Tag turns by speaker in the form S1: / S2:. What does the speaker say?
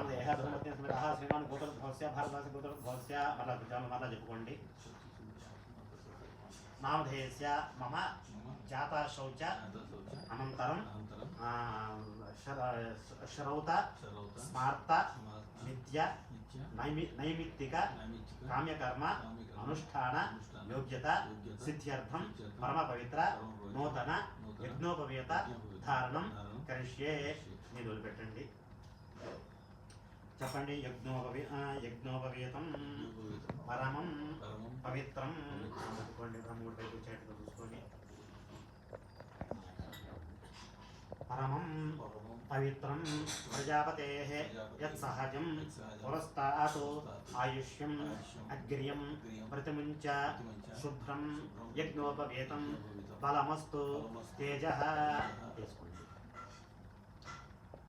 S1: భవస్య భారతవాస పుత్ర భవస్య మళ్ళా విధానం మళ్ళా చెప్పుకోండి. నామధేయస్య మమ జాత శౌచ అనంతరం శ్రౌత స్మార్త నిత్య నైమి నైమిత్తిక కామ్యకర్మ అనుష్ఠాన యోగ్యత సిద్ధ్యర్థం పరమ పవిత్ర నూతన యజ్ఞోపవేత ధారణం కరిష్యే. మీరు వదిలిపెట్టండి. చెప్పండి యజ్ఞోపవే యజ్ఞోపవేతం. పరమం. పవిత్రం. చెప్పుకోండి బ్రహ్మగుడి పైకి వచ్చేట్టుగా చూసుకోండి పరమం. పవిత్రం. ప్రజాపతే యత్సహజం పురస్తాత్. ఆయుష్యం. అగ్ర్యం. ప్రతిముంచ. శుభ్రం. యజ్ఞోపవేతం. బలమస్తు తేజ.